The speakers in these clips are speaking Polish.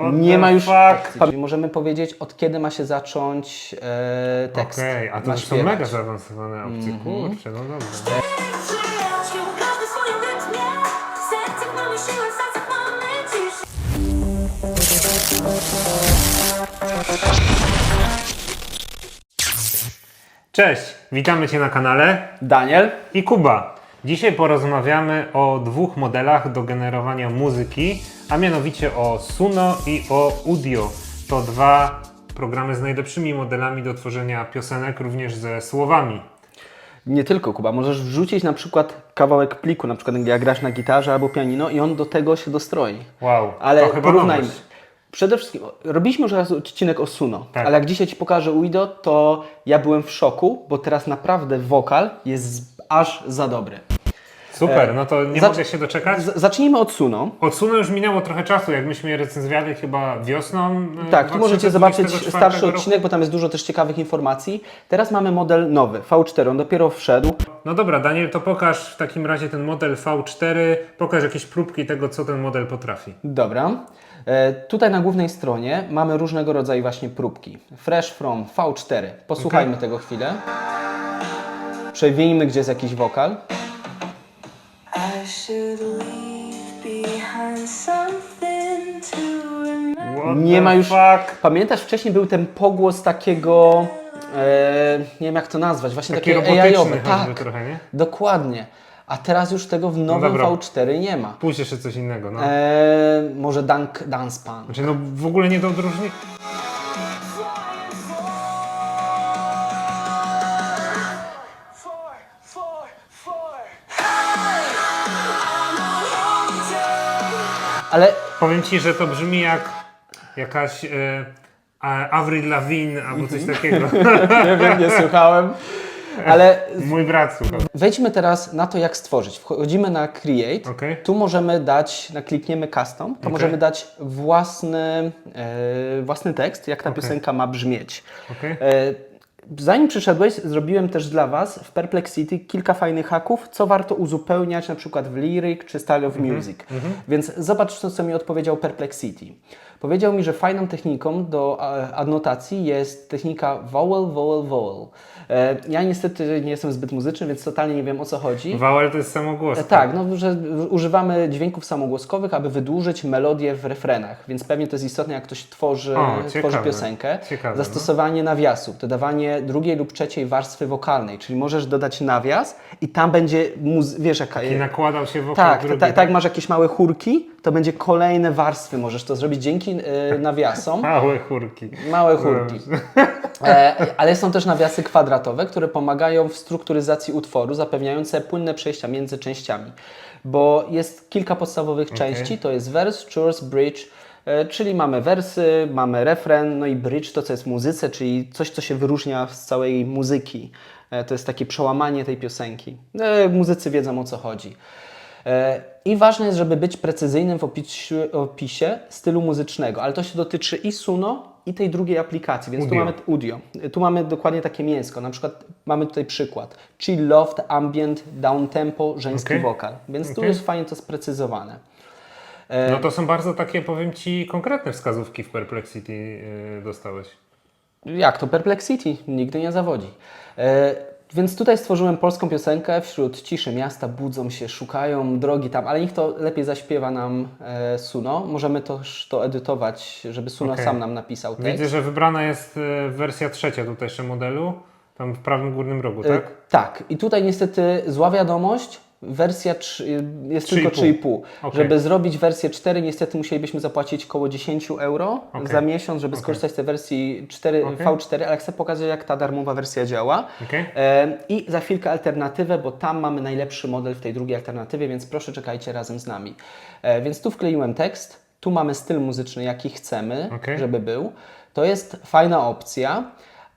What Nie ma już fuck? Czyli możemy powiedzieć, od kiedy ma się zacząć e, tekst. Okej, a to ma już są śpiewać. mega zaawansowane opcje, kurczę, no dobra. Siłą każdy swoją rytmie Serce mamy siłę, serce mamy ciszę Cześć, witamy Cię na kanale Daniel, i Kuba. Dzisiaj porozmawiamy o dwóch modelach do generowania muzyki, a mianowicie o Suno i o Udio. To dwa programy z najlepszymi modelami do tworzenia piosenek, również ze słowami. nie tylko Kuba, możesz wrzucić na przykład kawałek pliku, na przykład jak grasz na gitarze albo pianino i on do tego się dostroi. Wow, Ale to chyba porównajmy. nowość. Przede wszystkim, robiliśmy już raz odcinek o Suno, Tak. ale jak dzisiaj Ci pokażę Uido, to ja byłem w szoku, bo teraz naprawdę wokal jest aż za dobry. Super, no to nie Zacz- mogę się doczekać. Z- zacznijmy od Suno. Od Suno już minęło trochę czasu, jak myśmy je recenzjowali chyba wiosną. e, Tak, tu możecie 2024 zobaczyć starszy roku. odcinek, bo tam jest dużo też ciekawych informacji. Teraz mamy model nowy, V4, on dopiero wszedł. No dobra, Daniel, to pokaż w takim razie ten model V4, pokaż jakieś próbki tego, co ten model potrafi. Dobra. E, tutaj na głównej stronie mamy różnego rodzaju właśnie próbki. Fresh from V4. Posłuchajmy tego chwilę. Przewijmy, gdzie jest jakiś wokal. What Nie the ma już- Fuck? Pamiętasz, wcześniej był ten pogłos takiego, e, nie wiem jak to nazwać, właśnie Taki takie robotyczny choćby Tak, trochę, nie? dokładnie. A teraz już tego w nowym dobra. V4 nie ma. Pójdź jeszcze coś innego, no. E, może Dunk Dance Pan. Znaczy, no w ogóle nie do odróżnienia. Ale Powiem Ci, że to brzmi jak jakaś e, a- Avril Lavigne albo coś Mhm. takiego. nie wiem, nie słuchałem. Ale Mój brat słuchał. Wejdźmy teraz na to, jak stworzyć. Wchodzimy na Create. Okej. Tu możemy dać, naklikniemy Custom, to Okej. możemy dać własny, e, własny tekst, jak ta piosenka ma brzmieć. Okej. E, zanim przyszedłeś, zrobiłem też dla Was w Perplexity kilka fajnych haków, co warto uzupełniać na przykład w Lyric czy Style of Mhm. Music. Więc zobacz to, co mi odpowiedział Perplexity. Powiedział mi, że fajną techniką do adnotacji jest technika vowel, vowel, vowel. E, ja niestety nie jestem zbyt muzyczny, więc totalnie nie wiem o co chodzi. Vowel to jest samogłos. E, Tak, no, że używamy dźwięków samogłoskowych, aby wydłużyć melodię w refrenach, więc pewnie to jest istotne, jak ktoś tworzy, O, tworzy ciekawe. piosenkę. Ciekawe, no. Zastosowanie nawiasu, dodawanie drugiej lub trzeciej warstwy wokalnej, czyli możesz dodać nawias i tam będzie, muzy- wiesz jaka I nakładał się wokół tak, drugi, tak, tak, jak masz jakieś małe chórki, to będzie kolejne warstwy, możesz to zrobić dzięki e, nawiasom. Małe chórki. Małe chórki. E, ale są też nawiasy kwadratowe, które pomagają w strukturyzacji utworu, zapewniające płynne przejścia między częściami. Bo jest kilka podstawowych części, to jest wers, chorus, bridge, e, czyli mamy wersy, mamy refren, no i bridge to, co jest w muzyce, czyli coś, co się wyróżnia z całej muzyki. E, to jest takie przełamanie tej piosenki. Muzycy wiedzą o co chodzi. I ważne jest, żeby być precyzyjnym w opisie, opisie stylu muzycznego, ale to się dotyczy i Suno, i tej drugiej aplikacji, więc tu Udio. mamy Udio. Tu mamy dokładnie takie mięsko. Na przykład mamy tutaj przykład. Chill Loft, Ambient, Down Tempo, żeński Okej. wokal. Więc tu Okej. jest fajnie to sprecyzowane. No to są bardzo takie, powiem Ci, konkretne wskazówki w Perplexity yy, dostałeś. Jak to Perplexity? Nigdy nie zawodzi. E, więc tutaj stworzyłem polską piosenkę. Wśród ciszy miasta budzą się, szukają drogi tam, ale niech to lepiej zaśpiewa nam e, Suno. Możemy też to edytować, żeby Suno Okej. sam nam napisał tekst. Widzę, że wybrana jest e, wersja trzecia tutejszego modelu, tam w prawym górnym rogu, E, tak? tak. I tutaj niestety zła wiadomość. Wersja trzy- jest tylko 3,5. 3,5. Okej. Żeby zrobić wersję 4, niestety musielibyśmy zapłacić około 10 euro Okej. za miesiąc, żeby skorzystać z tej wersji 4, Okej. V4, ale chcę pokazać, jak ta darmowa wersja działa. Okej. E, I za chwilkę alternatywę, bo tam mamy najlepszy model w tej drugiej alternatywie, więc proszę czekajcie razem z nami. E, więc tu wkleiłem tekst, tu mamy styl muzyczny, jaki chcemy, Okej. żeby był. To jest fajna opcja,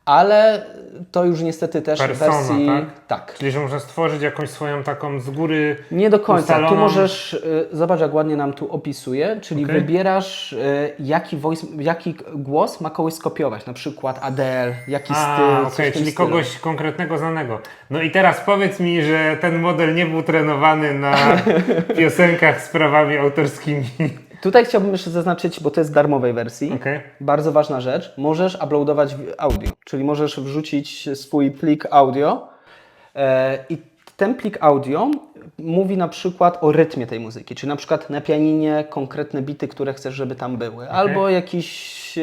ale to już niestety też w Persona, wersji. tak? tak. Czyli, że można stworzyć jakąś swoją taką z góry Nie do końca. Tu ustaloną- możesz, y, zobacz jak ładnie nam tu opisuje, czyli Okej. wybierasz y, jaki, voice, jaki głos ma kogoś skopiować, na przykład Adele, jaki A, styl, w tym czyli stylu. kogoś konkretnego znanego. No i teraz powiedz mi, że ten model nie był trenowany na piosenkach z prawami autorskimi. Tutaj chciałbym jeszcze zaznaczyć, bo to jest w darmowej wersji. Okej. Bardzo ważna rzecz, możesz uploadować w- audio, czyli możesz wrzucić swój plik audio e, i ten plik audio mówi na przykład o rytmie tej muzyki, czyli na przykład na pianinie konkretne bity, które chcesz, żeby tam były, albo jakiś e,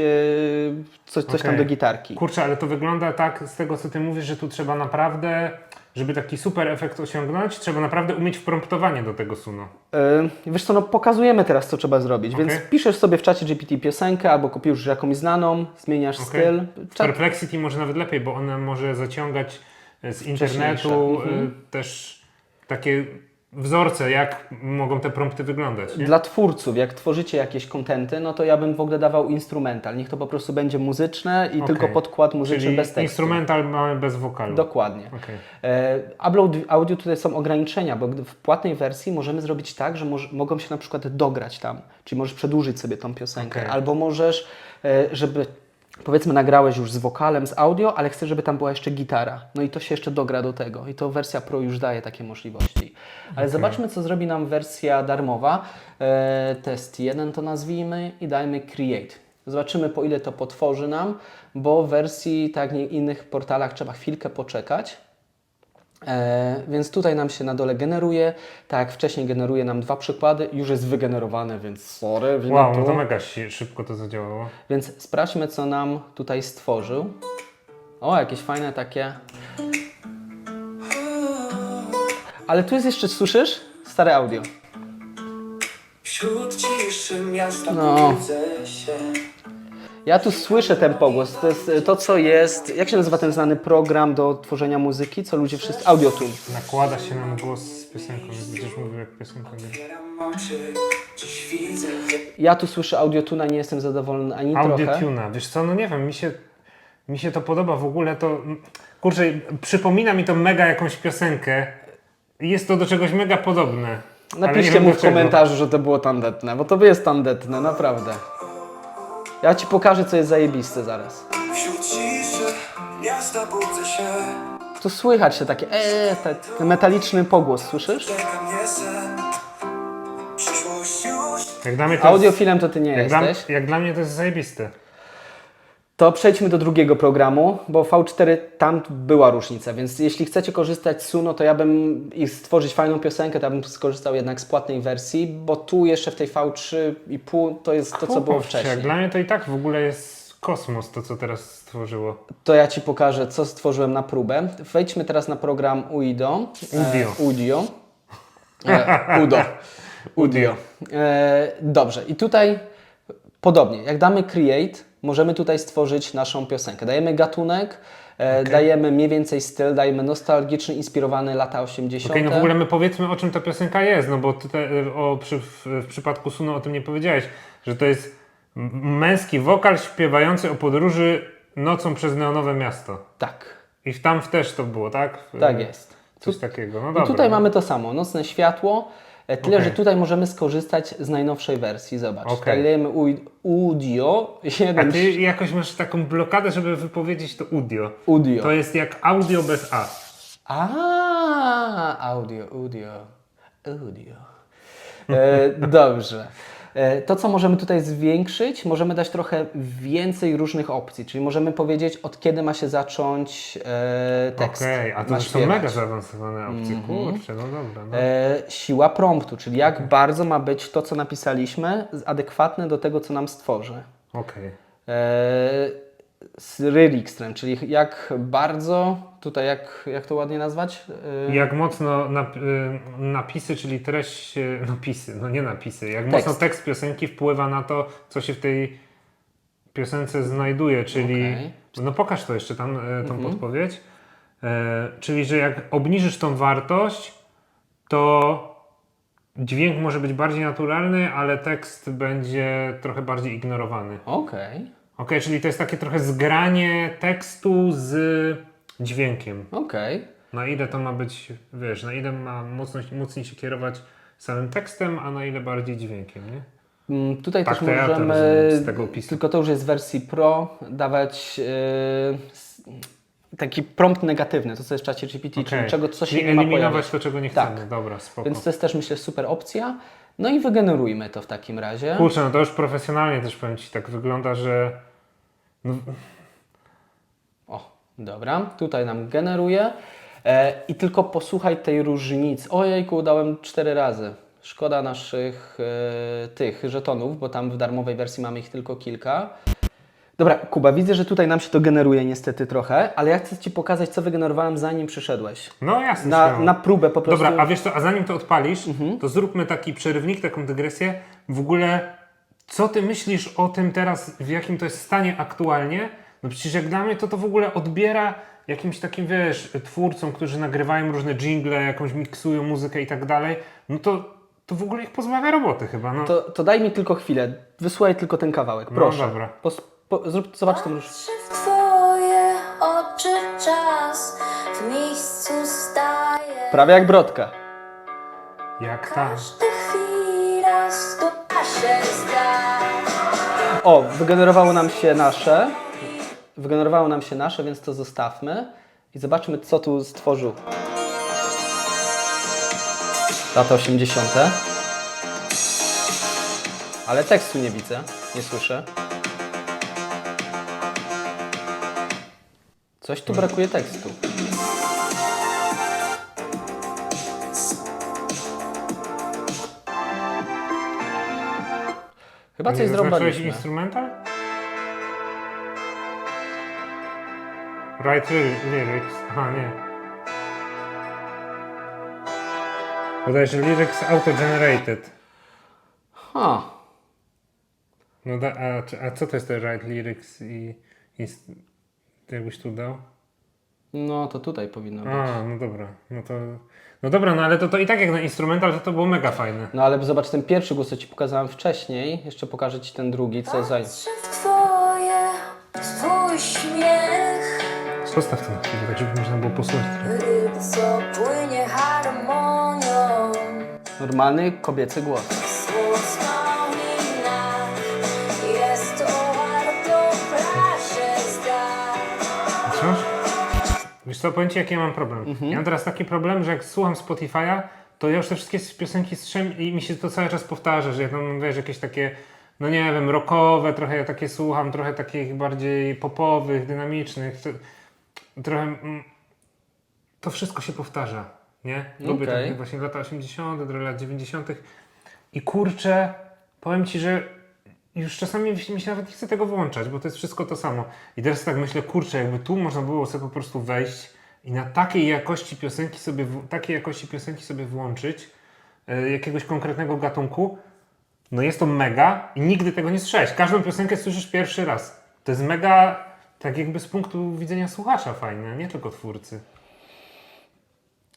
coś, coś tam Okej. do gitarki. Kurczę, ale to wygląda tak z tego, co ty mówisz, że tu trzeba naprawdę, żeby taki super efekt osiągnąć, trzeba naprawdę umieć wpromptowanie do tego Suno. E, Wiesz co, no pokazujemy teraz, co trzeba zrobić, więc Okej. piszesz sobie w czacie GPT piosenkę, albo kopiujesz jakąś znaną, zmieniasz Okej. styl. W Cza- Perplexity może nawet lepiej, bo ona może zaciągać e, z internetu e, też takie wzorce, jak mogą te prompty wyglądać. Nie? Dla twórców, jak tworzycie jakieś kontenty, no to ja bym w ogóle dawał instrumental. Niech to po prostu będzie muzyczne i Okej. tylko podkład muzyczny Czyli bez tekstu. instrumental mamy bez wokalu. Dokładnie. Okej. E, upload audio tutaj są ograniczenia, bo w płatnej wersji możemy zrobić tak, że moż, mogą się na przykład dograć tam, czyli możesz przedłużyć sobie tą piosenkę, Okej. albo możesz, e, żeby powiedzmy nagrałeś już z wokalem, z audio, ale chcesz, żeby tam była jeszcze gitara. No i to się jeszcze dogra do tego i to wersja Pro już daje takie możliwości. Ale zobaczmy, co zrobi nam wersja darmowa. E, test 1 to nazwijmy i dajmy Create. Zobaczymy, po ile to potworzy nam, bo w wersji, tak jak w innych portalach, trzeba chwilkę poczekać. E, więc tutaj nam się na dole generuje, tak jak wcześniej generuje nam dwa przykłady, już jest wygenerowane, więc sorry, wina Wow, tu. no to mega się- szybko to zadziałało. Więc sprawdźmy, co nam tutaj stworzył. O, jakieś fajne takie. Ale tu jest jeszcze, słyszysz? Stare audio. Wśród ciszy miasta No. budzę się Ja tu słyszę ten pogłos. To jest to, co jest. Jak się nazywa ten znany program do tworzenia muzyki? Co ludzie wszyscy. Audiotune. Nakłada się nam głos z piosenką, więc będziesz mówił jak piosenka. Ja tu słyszę audiotuna, nie jestem zadowolony ani trochę. Audiotuna, wiesz co, no nie wiem, mi się, mi się to podoba w ogóle, to kurczę, przypomina mi to mega jakąś piosenkę. Jest to do czegoś mega podobne. ale nie Napiszcie wiem mu do w czego. komentarzu, że to było tandetne, bo to jest tandetne, naprawdę. Ja ci pokażę, co jest zajebiste zaraz. Wśród ciszy miasta budzę się Tu słychać się takie, eee, te- ten metaliczny pogłos, słyszysz? Czeka mnie sen Przyszłość już Jak dla mnie to Audiofilem to ty nie jest, jak, dla, jesteś. jak dla mnie to jest zajebiste. To przejdźmy do drugiego programu, bo V4 tam była różnica, więc jeśli chcecie korzystać z Suno, to ja bym i stworzyć fajną piosenkę, to ja bym skorzystał jednak z płatnej wersji, bo tu jeszcze w tej V3,5 to jest to, co było wcześniej. Dla mnie to i tak w ogóle jest kosmos, to co teraz stworzyło. To ja Ci pokażę, co stworzyłem na próbę. Wejdźmy teraz na program Uido. Udio. E, Udio. E, Udo. Udio. E, dobrze. I tutaj podobnie, jak damy create, możemy tutaj stworzyć naszą piosenkę. Dajemy gatunek, e, dajemy mniej więcej styl, dajemy nostalgiczny, inspirowany lata 80. Okej, no w ogóle my powiedzmy o czym ta piosenka jest, no bo tutaj e, o, przy, w, w przypadku Suno o tym nie powiedziałeś, że to jest męski wokal śpiewający o podróży nocą przez neonowe miasto. Tak, I w tam też to było, tak? tak jest. Coś takiego, no I dobra. tutaj mamy to samo, nocne światło. E, Tyle, Okej. że tutaj możemy skorzystać z najnowszej wersji. Zobacz. Okay. Dajemy Ui- Udio. A ty jakoś masz taką blokadę, żeby wypowiedzieć to audio. Udio. To jest jak audio bez A. A, audio, audio, audio. E, dobrze. E, To, co możemy tutaj zwiększyć, możemy dać trochę więcej różnych opcji, czyli możemy powiedzieć, od kiedy ma się zacząć e, tekst. Okej, a to już są mega zaawansowane opcje. Kurczę, no dobra. No. E, siła promptu, czyli jak bardzo ma być to, co napisaliśmy, adekwatne do tego, co nam stworzy. Okej. E, z Rylixtrem, czyli jak bardzo, tutaj jak, jak to ładnie nazwać? E, Jak mocno nap, y, napisy, czyli treść, y, napisy, no nie napisy, jak Tekst. mocno tekst piosenki wpływa na to, co się w tej piosence znajduje, czyli, Okej. no pokaż to jeszcze tam, y, tą podpowiedź, e, czyli, że jak obniżysz tą wartość, to dźwięk może być bardziej naturalny, ale tekst będzie trochę bardziej ignorowany. Okej, Ok, czyli to jest takie trochę zgranie tekstu z dźwiękiem. okej. Na ile to ma być, wiesz, na ile ma mocno, mocniej się kierować samym tekstem, a na ile bardziej dźwiękiem, nie? Mm, Tutaj Tak, też to ja to możemy, z tego opisu. tylko to już jest w wersji Pro, dawać yy, taki prompt negatywny, to co jest w czacie GPT, czyli Okej. czego, co się Czyli nie ma eliminować to, czego nie Tak. chcemy. Dobra, spoko. Więc to jest też myślę super opcja. No i wygenerujmy to w takim razie. Kurczę, no to już profesjonalnie też powiem Ci, tak wygląda, że no, dobra, tutaj nam generuje. E, I tylko posłuchaj tej różnicy. Ojejku, dałem cztery razy. Szkoda naszych e, tych żetonów, bo tam w darmowej wersji mamy ich tylko kilka. Dobra, Kuba, widzę, że tutaj nam się to generuje niestety trochę, ale ja chcę Ci pokazać, co wygenerowałem zanim przyszedłeś. no jasne. Na, śmiało. na próbę po prostu. Dobra, a wiesz co, a zanim to odpalisz, Mhm. to zróbmy taki przerywnik, taką dygresję. W ogóle, co ty myślisz o tym teraz, w jakim to jest stanie aktualnie? No przecież jak dla mnie to to w ogóle odbiera jakimś takim, wiesz, twórcom, którzy nagrywają różne jingle, jakąś miksują muzykę i tak dalej, no to, to w ogóle ich pozbawia roboty chyba, no. To, to daj mi tylko chwilę. Wysłuchaj tylko ten kawałek, proszę. dobra. Pos, po, zrób, zobacz tą. Patrzy w twoje oczy czas w miejscu staje. Prawie jak brodka. Jak ta... Każda chwila stuka się zda. O, wygenerowało nam się nasze. Wygenerowało nam się nasze, więc to zostawmy. I zobaczmy, co tu stworzył. Lata 80. Ale tekstu nie widzę, nie słyszę. Coś tu brakuje tekstu. Chyba coś zrobiliśmy. instrumental? Write ly- lyrics. Aha, nie. Bodajże lyrics auto-generated. Ha. No da, a, a co to jest te write lyrics i... i ty jakbyś tu dał? No to tutaj powinno być. A, no dobra. No to... No dobra, no ale to, to i tak jak na instrumental, to to było mega fajne. No ale zobacz ten pierwszy głos, co Ci pokazałem wcześniej. Jeszcze pokażę Ci ten drugi, co za... Zostaw to na chwilę, tak żeby można było posłuchać. Ryb, co płynie harmonią. Normalny kobiecy głos. Wspomina. Jest to warto? Wiesz co, powiem Ci jaki ja mam problem. Mhm. Ja mam teraz taki problem, że jak słucham Spotify'a, to ja już te wszystkie piosenki strzem i mi się to cały czas powtarza, że ja tam, wiesz, jakieś takie, no nie wiem, rockowe, trochę ja takie słucham, trochę takich bardziej popowych, dynamicznych, to, trochę... Mm, to wszystko się powtarza, nie? Lubię Okej. takie właśnie lata 80., do lat 90. I kurczę, powiem Ci, że już czasami mi się mi się nawet nie chce tego włączać, bo to jest wszystko to samo. I teraz tak myślę, kurczę, jakby tu można było sobie po prostu wejść i na takiej jakości piosenki sobie, w- takiej jakości piosenki sobie włączyć e, jakiegoś konkretnego gatunku, no jest to mega i nigdy tego nie słyszałeś. Każdą piosenkę słyszysz pierwszy raz. To jest mega, tak jakby z punktu widzenia słuchacza fajne, nie tylko twórcy.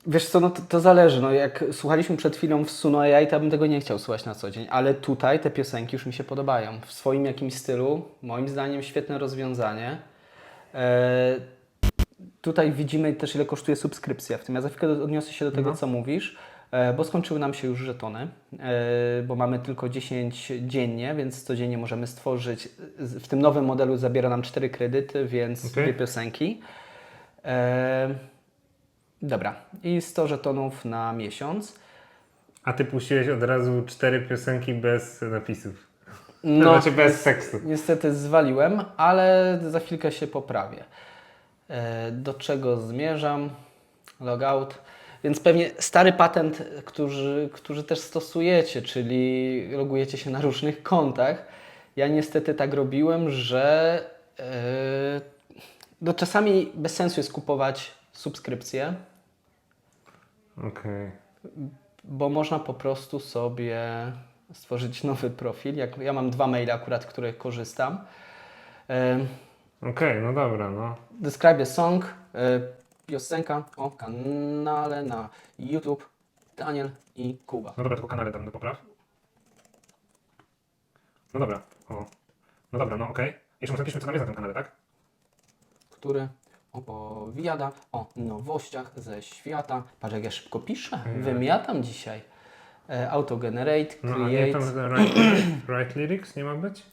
Wiesz co, no to, to zależy. No jak słuchaliśmy przed chwilą w Suno AI, to ja bym tego nie chciał słuchać na co dzień. Ale tutaj te piosenki już mi się podobają. W swoim jakimś stylu, moim zdaniem świetne rozwiązanie. E, tutaj widzimy też ile kosztuje subskrypcja w tym. Ja za chwilę odniosę się do tego, co mówisz. E, Bo skończyły nam się już żetony, e, bo mamy tylko 10 dziennie, więc codziennie możemy stworzyć. W tym nowym modelu zabiera nam 4 kredyty, więc Okej. dwie piosenki. E, Dobra, i 100 żetonów na miesiąc. A ty puściłeś od razu cztery piosenki bez napisów. No, znaczy bez tekstu. Niestety zwaliłem, ale za chwilkę się poprawię. Do czego zmierzam? Logout. Więc pewnie stary patent, który, który też stosujecie, czyli logujecie się na różnych kontach. Ja niestety tak robiłem, że e, no czasami bez sensu jest kupować subskrypcje, Okej. bo można po prostu sobie stworzyć nowy profil. Jak, ja mam dwa maile akurat, które korzystam. Em, Okej, no dobra, no. Describe a song, e, piosenka o kanale na YouTube Daniel i Kuba. No dobra, tylko kanale dam do popraw. No dobra, o. No dobra, no okej. Jeszcze może napiszmy, co tam jest na tym kanale, tak? który opowiada o nowościach ze świata. Patrz, jak ja szybko piszę. Wymiatam dzisiaj. E, Autogenerate, No a nie create. tam write, write lyrics nie ma być?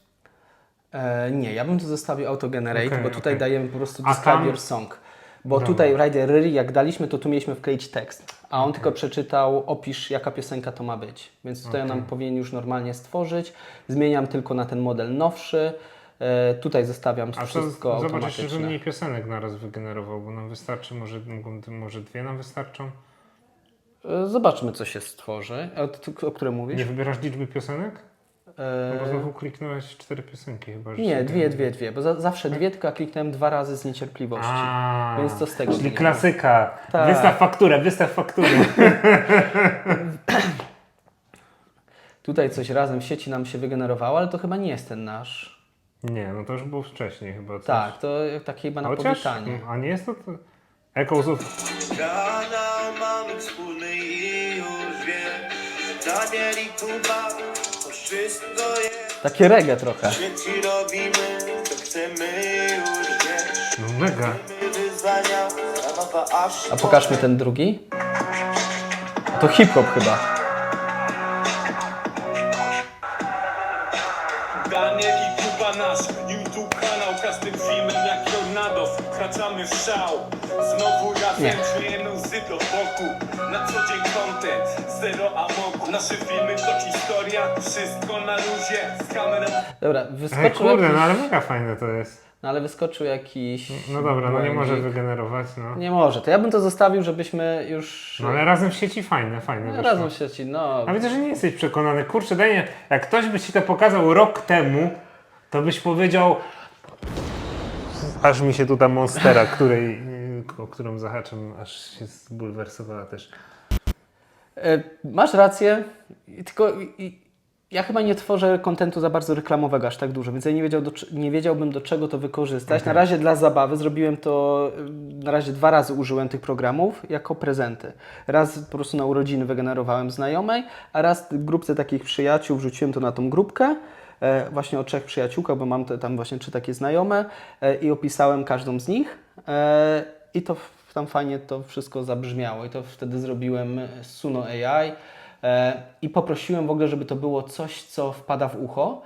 E, nie, ja bym tu zostawił autogenerate, Okej, bo tutaj okej. dajemy po prostu A tam- your song. Bo Dobra. tutaj rider jak daliśmy, to tu mieliśmy wkleić tekst. a on tylko przeczytał opisz jaka piosenka to ma być. Więc tutaj on nam powinien już normalnie stworzyć. Zmieniam tylko na ten model nowszy. E, tutaj zostawiam A to wszystko zobacz, automatyczne. jeszcze, że mniej piosenek naraz wygenerował, bo nam wystarczy, może, może dwie nam wystarczą? E, Zobaczmy co się stworzy. O, o którym mówisz? Nie wybierasz liczby piosenek? No bo E, znowu kliknąłeś cztery piosenki chyba. że nie, dwie, dwie, dwie, bo za, zawsze dwie, tylko ja kliknąłem dwa razy z niecierpliwości. A, Więc to z tego Czyli klasyka. Tak. Wystaw fakturę, wystaw fakturę. Tutaj coś razem w sieci nam się wygenerowało, ale to chyba nie jest ten nasz. nie, no to już było wcześniej chyba. Coś. Tak, to takie chyba na Chociaż, powitanie. a nie jest to... to... Echoes of... Kanał mamy wspólny i już wiem Daniel i Kuba To wszystko jest Takie reggae trochę. Ci robimy To chcemy już wiesz No mega. My wyzwania Zabawa aż A pokażmy ten drugi. To hip-hop chyba. Daniel i Kuba nasz YouTube kanał Każdym filmem jak tornado Wkraczamy w szał Znowu razem Nie. Do boku Na co dzień content Zero amoku Nasze filmy to historia Wszystko na luzie Z kamerą Dobra, Ej, wyskoczył kurde, jakiś... no ale mega fajne to jest. No ale wyskoczył jakiś... No dobra, no nie może wygenerować, no. Nie może. To ja bym to zostawił, żebyśmy już... No ale razem w sieci fajne, fajne No, wyszło. razem w sieci, no... A widzę, że nie jesteś przekonany. Kurczę, Daniel, jak ktoś by ci to pokazał rok temu, to byś powiedział... Aż mi się tu ta monstera, której, o którą zahaczam, aż się zbulwersowała też. E, Masz rację, tylko ja chyba nie tworzę kontentu za bardzo reklamowego aż tak dużo, więc ja nie, wiedział do, nie wiedziałbym do czego to wykorzystać. Na razie dla zabawy zrobiłem to, y, na razie dwa razy użyłem tych programów jako prezenty. Raz po prostu na urodziny wygenerowałem znajomej, a raz w grupce takich przyjaciół wrzuciłem to na tą grupkę. E, właśnie o trzech przyjaciółkach, bo mam te, tam właśnie trzy takie znajome e, i opisałem każdą z nich. E, I to tam fajnie to wszystko zabrzmiało i to wtedy zrobiłem Suno AI e, i poprosiłem w ogóle, żeby to było coś, co wpada w ucho.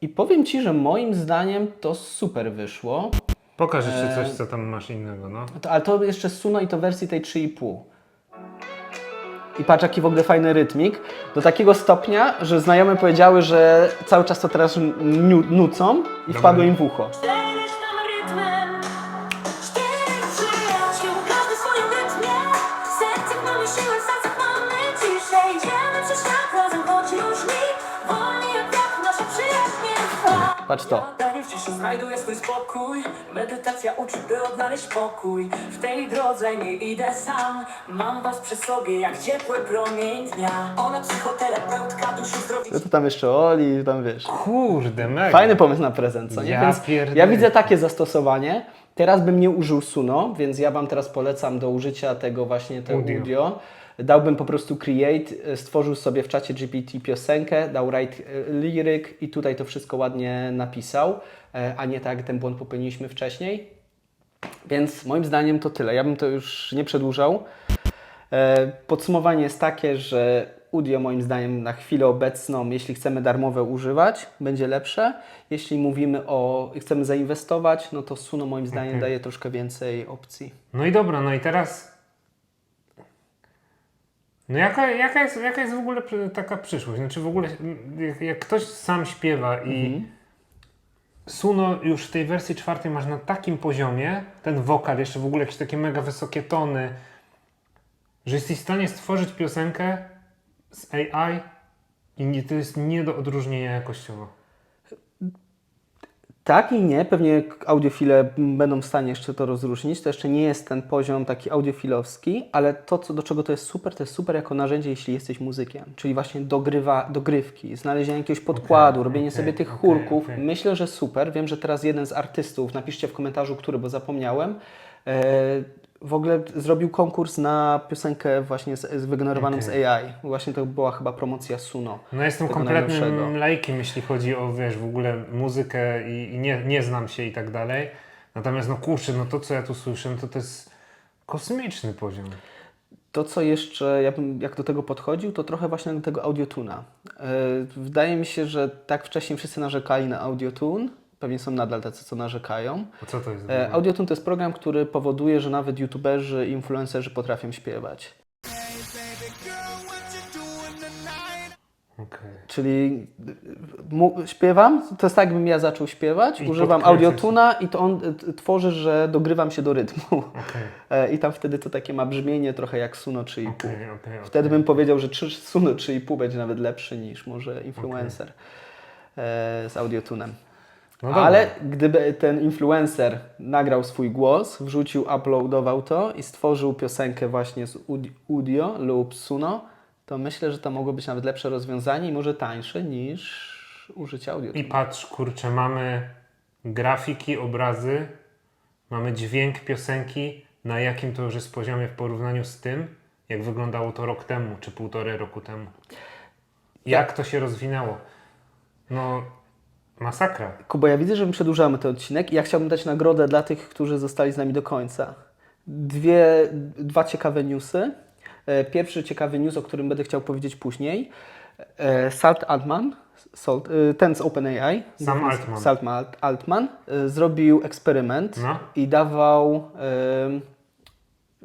I powiem Ci, że moim zdaniem to super wyszło. Pokaż jeszcze E, coś, co tam masz innego, no. To, ale to jeszcze Suno i to wersji tej 3,5. I patrz, jaki w ogóle fajny rytmik. Do takiego stopnia, że znajome powiedziały, że cały czas to teraz nu- nucą i wpadło im w ucho. Sercach mamy siłę, w sercach mamy ciszę Idziemy przez świat razem, choć już nikt Wolni jak wiatr, nasza przyjaźń nie trwa Patrz to. Danie w ciszy znajduje swój spokój Medytacja uczy, by odnaleźć pokój W tej drodze nie idę sam Mam was przy sobie jak ciepły promień dnia Ona psychoterapeutka duszy zdrowi No to tam jeszcze Oli, tam wiesz. Kurde, mega. Fajny pomysł na prezent, co nie? Ja więc ja widzę takie zastosowanie. Teraz bym nie użył Suno, więc ja Wam teraz polecam do użycia tego właśnie tego Audio. audio. Dałbym po prostu create, e, stworzył sobie w czacie GPT piosenkę, dał write e, lyric i tutaj to wszystko ładnie napisał, e, a nie tak jak ten błąd popełniliśmy wcześniej. Więc moim zdaniem to tyle. Ja bym to już nie przedłużał. E, Podsumowanie jest takie, że Udio moim zdaniem na chwilę obecną, jeśli chcemy darmowe używać, będzie lepsze. Jeśli mówimy o chcemy zainwestować, no to Suno moim zdaniem daje troszkę więcej opcji. No i dobra, no i teraz. No jaka, jaka, jest, jaka jest w ogóle taka przyszłość? Znaczy w ogóle, jak, jak ktoś sam śpiewa i Suno już w tej wersji czwartej masz na takim poziomie, ten wokal, jeszcze w ogóle jakieś takie mega wysokie tony, że jesteś w stanie stworzyć piosenkę z AI i nie, to jest nie do odróżnienia jakościowo. Tak i nie, pewnie audiofile będą w stanie jeszcze to rozróżnić. To jeszcze nie jest ten poziom taki audiofilowski, ale to, co, do czego to jest super, to jest super jako narzędzie, jeśli jesteś muzykiem. Czyli właśnie dogrywa, dogrywki, znalezienie jakiegoś podkładu, robienie okej, sobie tych okej, chórków. okej. Myślę, że super. Wiem, że teraz jeden z artystów, napiszcie w komentarzu, który, bo zapomniałem, e, w ogóle zrobił konkurs na piosenkę właśnie z, z wygenerowaną z AI. Właśnie to była chyba promocja Suno. No jestem kompletnym laikiem, jeśli chodzi o, wiesz, w ogóle muzykę i, i nie, nie znam się i tak dalej. Natomiast no kurczę, no to co ja tu słyszę, to to jest kosmiczny poziom. To, co jeszcze, ja bym, jak do tego podchodził, to trochę właśnie do tego audiotuna. Yy, wydaje mi się, że tak wcześniej wszyscy narzekali na audiotune pewnie są nadal tacy, co narzekają. A co to jest? E, Audiotune to jest program, który powoduje, że nawet youtuberzy, influencerzy potrafią śpiewać. Okay. Czyli e, śpiewam, to jest tak, jakbym ja zaczął śpiewać, I używam audiotuna i to on e, tworzy, że dogrywam się do rytmu. Okay. E, I tam wtedy to takie ma brzmienie trochę jak Suno 3,5. Okay, okay, okay, wtedy bym powiedział, że 3, Suno 3,5 będzie nawet lepszy niż może influencer okay. z audiotunem. No. Ale gdyby ten influencer nagrał swój głos, wrzucił, uploadował to i stworzył piosenkę właśnie z Udi- Udio lub Suno, to myślę, że to mogło być nawet lepsze rozwiązanie i może tańsze niż użycie audio. I patrz, kurczę, mamy grafiki, obrazy, mamy dźwięk piosenki, na jakim to już jest poziomie w porównaniu z tym, jak wyglądało to rok temu, czy półtorej roku temu. Jak to się rozwinęło? No, masakra. Kubo, ja widzę, że my przedłużamy ten odcinek i ja chciałbym dać nagrodę dla tych, którzy zostali z nami do końca. Dwie, dwa ciekawe newsy. E, Pierwszy ciekawy news, o którym będę chciał powiedzieć później. E, Salt Altman, Salt, e, ten z OpenAI, Sam Altman. Salt Alt- Altman zrobił eksperyment No. i dawał,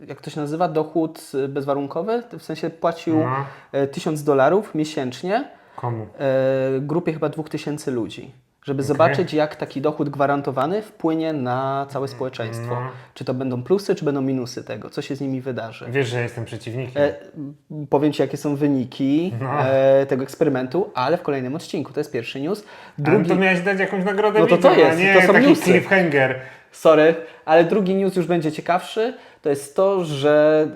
jak to się nazywa, dochód bezwarunkowy, w sensie płacił No. e, 1000 dolarów miesięcznie Komu? e, grupie chyba 2000 ludzi, żeby zobaczyć, jak taki dochód gwarantowany wpłynie na całe społeczeństwo. No. Czy to będą plusy, czy będą minusy tego, co się z nimi wydarzy. Wiesz, że jestem przeciwnikiem. E, powiem Ci, jakie są wyniki No. e, tego eksperymentu, ale w kolejnym odcinku. To jest pierwszy news. Ale Drugi, to miałeś dać jakąś nagrodę No to to widzom, jest, a nie to są taki newsy. cliffhanger. sorry, ale drugi news już będzie ciekawszy. To jest to, że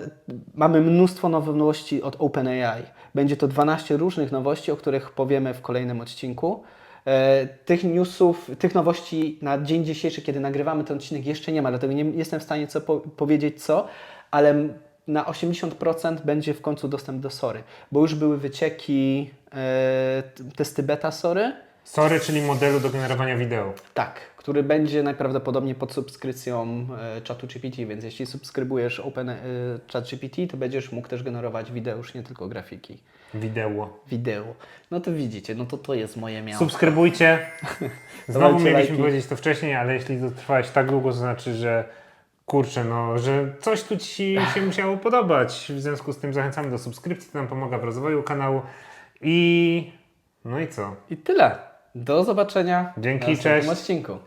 mamy mnóstwo nowości od OpenAI. Będzie to 12 różnych nowości, o których powiemy w kolejnym odcinku. E, Tych newsów, tych nowości na dzień dzisiejszy, kiedy nagrywamy ten odcinek, jeszcze nie ma, dlatego nie jestem w stanie co po, powiedzieć co, ale na 80% będzie w końcu dostęp do Sory, bo już były wycieki, e, testy beta Sory, Sorry, czyli modelu do generowania wideo. tak, który będzie najprawdopodobniej pod subskrypcją e, czatu GPT, więc jeśli subskrybujesz Open e, Chat GPT, to będziesz mógł też generować wideo, już nie tylko grafiki. Wideo. Wideo. No to widzicie, no to to jest moje miasto. Subskrybujcie. Znowu Dawajcie mieliśmy lajki. powiedzieć to wcześniej, ale jeśli to trwałeś tak długo, to znaczy, że kurczę, no, że coś tu Ci się musiało podobać. W związku z tym zachęcamy do subskrypcji, to nam pomaga w rozwoju kanału. I no i co? I tyle. Do zobaczenia Dzięki, w następnym cześć. odcinku.